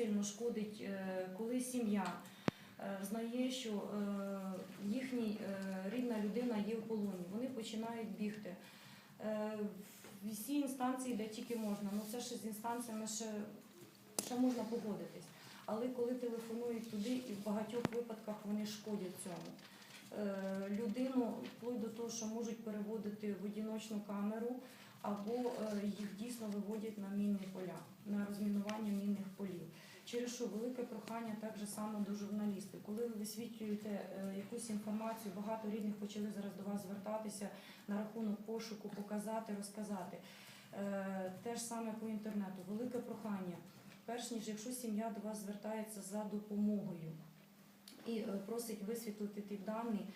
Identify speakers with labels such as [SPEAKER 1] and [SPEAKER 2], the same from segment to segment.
[SPEAKER 1] сильно шкодить, е, коли сім'я е, знає, що е, їхній рідна людина є в полоні. Вони починають бігти. Всі інстанції, де тільки можна. Ну це ще з інстанціями ще, ще можна погодитись. Але коли телефонують туди, і в багатьох випадках вони шкодять цьому. Людину вплоть до того, що можуть переводити в одіночну камеру, або їх дійсно виводять на мінні поля, на розмінування мінних полів. Через що велике прохання так же само до журналістів. Коли ви висвітлюєте е, якусь інформацію, багато рідних почали зараз до вас звертатися на рахунок пошуку, показати, розказати. Е, Те ж саме по інтернету. Велике прохання. Перш ніж якщо сім'я до вас звертається за допомогою і е, просить висвітлити ті дані,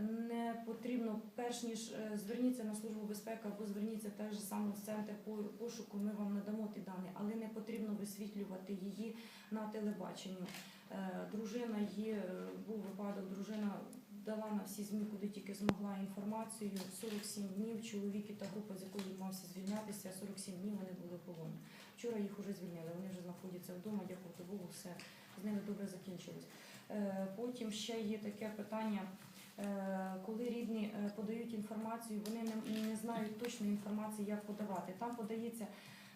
[SPEAKER 1] не потрібно, перш ніж е, зверніться на службу безпеки або зверніться теж саме в центр по- пошуку, ми вам надамо ті дані, але не потрібно висвітлювати її на телебаченню. Е, Дружина є, е, був випадок, дружина дала на всі ЗМІ, куди тільки змогла інформацію. 47 днів чоловік і та група, з якої він мався звільнятися, 47 днів вони були полоні. Вчора їх вже звільнили, вони вже знаходяться вдома, дякувати Богу, все з ними добре закінчилось. Потім ще є таке питання. Е, Коли рідні е, подають інформацію, вони не, не знають точної інформації, як подавати. Там подається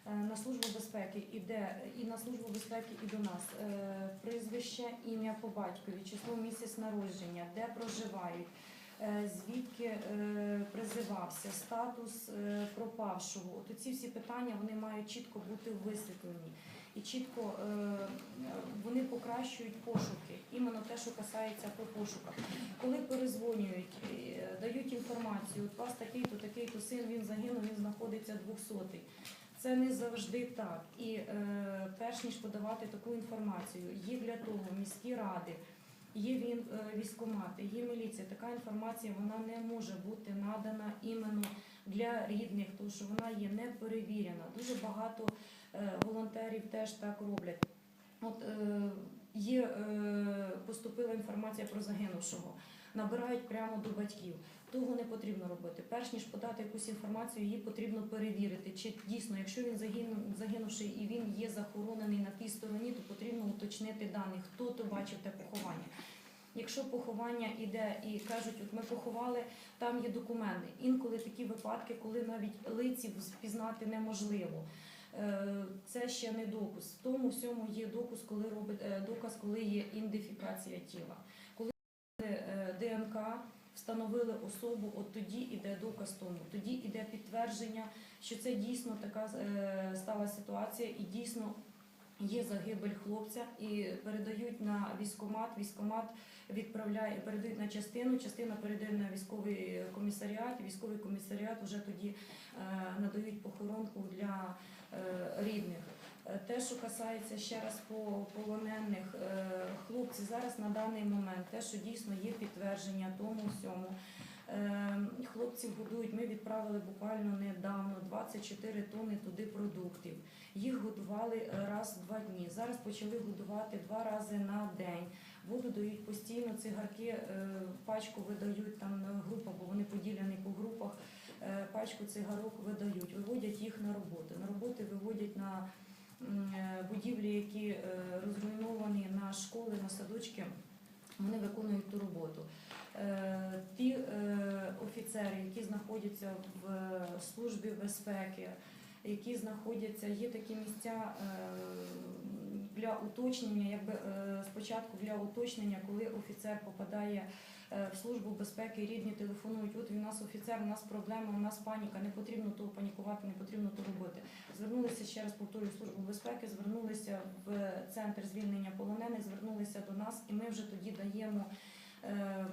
[SPEAKER 1] е, на службу безпеки іде і на службу безпеки і до нас е, прізвище, ім'я по батькові, число місяць народження, де проживають, звідки призивався, статус пропавшого. От ці всі питання вони мають чітко бути висвітлені і чітко вони покращують пошуки, іменно те, що касається по пошуках. Коли перезвонюють, е, дають інформацію, от у вас такий-то, такий-то син, він загинув, він знаходиться 200 Це не завжди так. І е, перш ніж подавати таку інформацію, є для того міські ради, є він е, військкомати, є міліція. Така інформація вона не може бути надана іменно для рідних, тому що вона є не перевірена. Дуже багато е, волонтерів теж так роблять. От е, є е, поступила інформація про загинувшого, набирають прямо до батьків. Того не потрібно робити. Перш ніж подати якусь інформацію, її потрібно перевірити. Чи дійсно, якщо він загинув, загинувший і він є захоронений на тій стороні, то потрібно уточнити дані, хто то бачив те поховання. Якщо поховання іде і кажуть, от ми поховали, там є документи. Інколи такі випадки, коли навіть лиців впізнати неможливо. Е, Це ще не доказ. В тому всьому є доказ, коли робить е, доказ, коли є ідентифікація тіла. Коли е, ДНК встановили особу, от тоді іде доказ тому. Тоді іде підтвердження, що це дійсно така е, стала ситуація, і дійсно є загибель хлопця, і передають на військомат. Військомат відправляє, передають на частину, частина передає на військовий комісаріат. Військовий комісаріат вже тоді е, надають похоронку для е, рідних. Е, Те, що касається ще раз по полонених е, хлопці, зараз на даний момент те, що дійсно є підтвердження тому всьому. Е, Хлопців годують. Ми відправили буквально недавно 24 тонни туди продуктів. Їх годували раз в два дні. Зараз почали годувати два рази на день. Воду дають постійно, цигарки пачку видають там група, бо вони поділені по групах. Пачку цигарок видають, виводять їх на роботи. На роботи виводять на будівлі, які е, розруйновані на школи, на садочки. Вони виконують ту роботу. Е, Ті е, офіцери, які знаходяться в е, службі безпеки, які знаходяться, є такі місця е, для уточнення, якби е, спочатку для уточнення, коли офіцер попадає е, в службу безпеки, рідні телефонують, от у нас офіцер, у нас проблема, у нас паніка, не потрібно того панікувати, не потрібно то робити. Звернулися ще раз повторюю в службу безпеки, звернулися в центр звільнення полонених, звернулися до нас, і ми вже тоді даємо. е,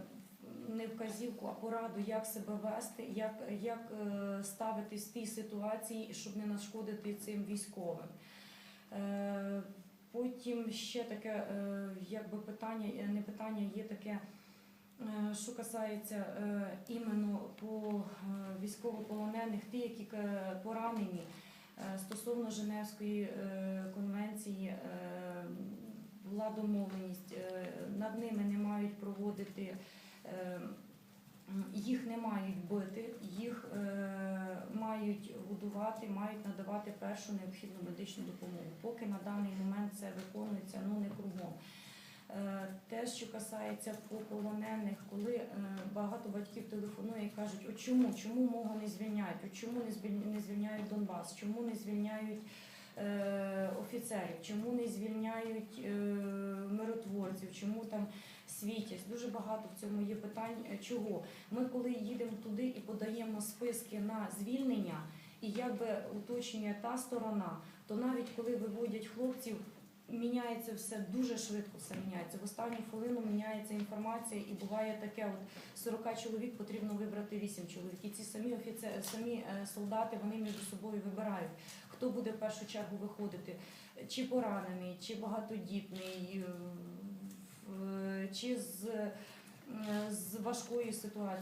[SPEAKER 1] Не вказівку, а пораду, як себе вести, як, як е, ставитись в тій ситуації, щоб не нашкодити цим військовим. Е, Потім ще таке, е, якби питання, е, не питання, є таке, е, що касається е, іменно по е, військовополонених, ті, які е, поранені е, стосовно Женевської е, конвенції. е, Була домовленість, е, над ними не мають проводити, е, їх не мають бити, їх е, мають годувати, мають надавати першу необхідну медичну допомогу. Поки на даний момент це виконується. Те, що касається по полонених, коли е, багато батьків телефонує і кажуть, от чому, чому мого не звільняють, от чому не звільняють Донбас, чому не звільняють е, офіцерів, чому не звільняють е, миротворців, чому там світять. Дуже багато в цьому є питань. е, Чого? Ми коли їдемо туди і подаємо списки на звільнення, і якби уточнює та сторона, то навіть коли виводять хлопців, міняється все дуже швидко. Все міняється. В останню хвилину міняється інформація, і буває таке: от 40 чоловік потрібно вибрати 8 чоловік. І ці самі офіцери, самі е, солдати вони між собою вибирають, хто буде в першу чергу виходити, чи поранений, чи багатодітний, е, чи з, е, з важкою ситуацією.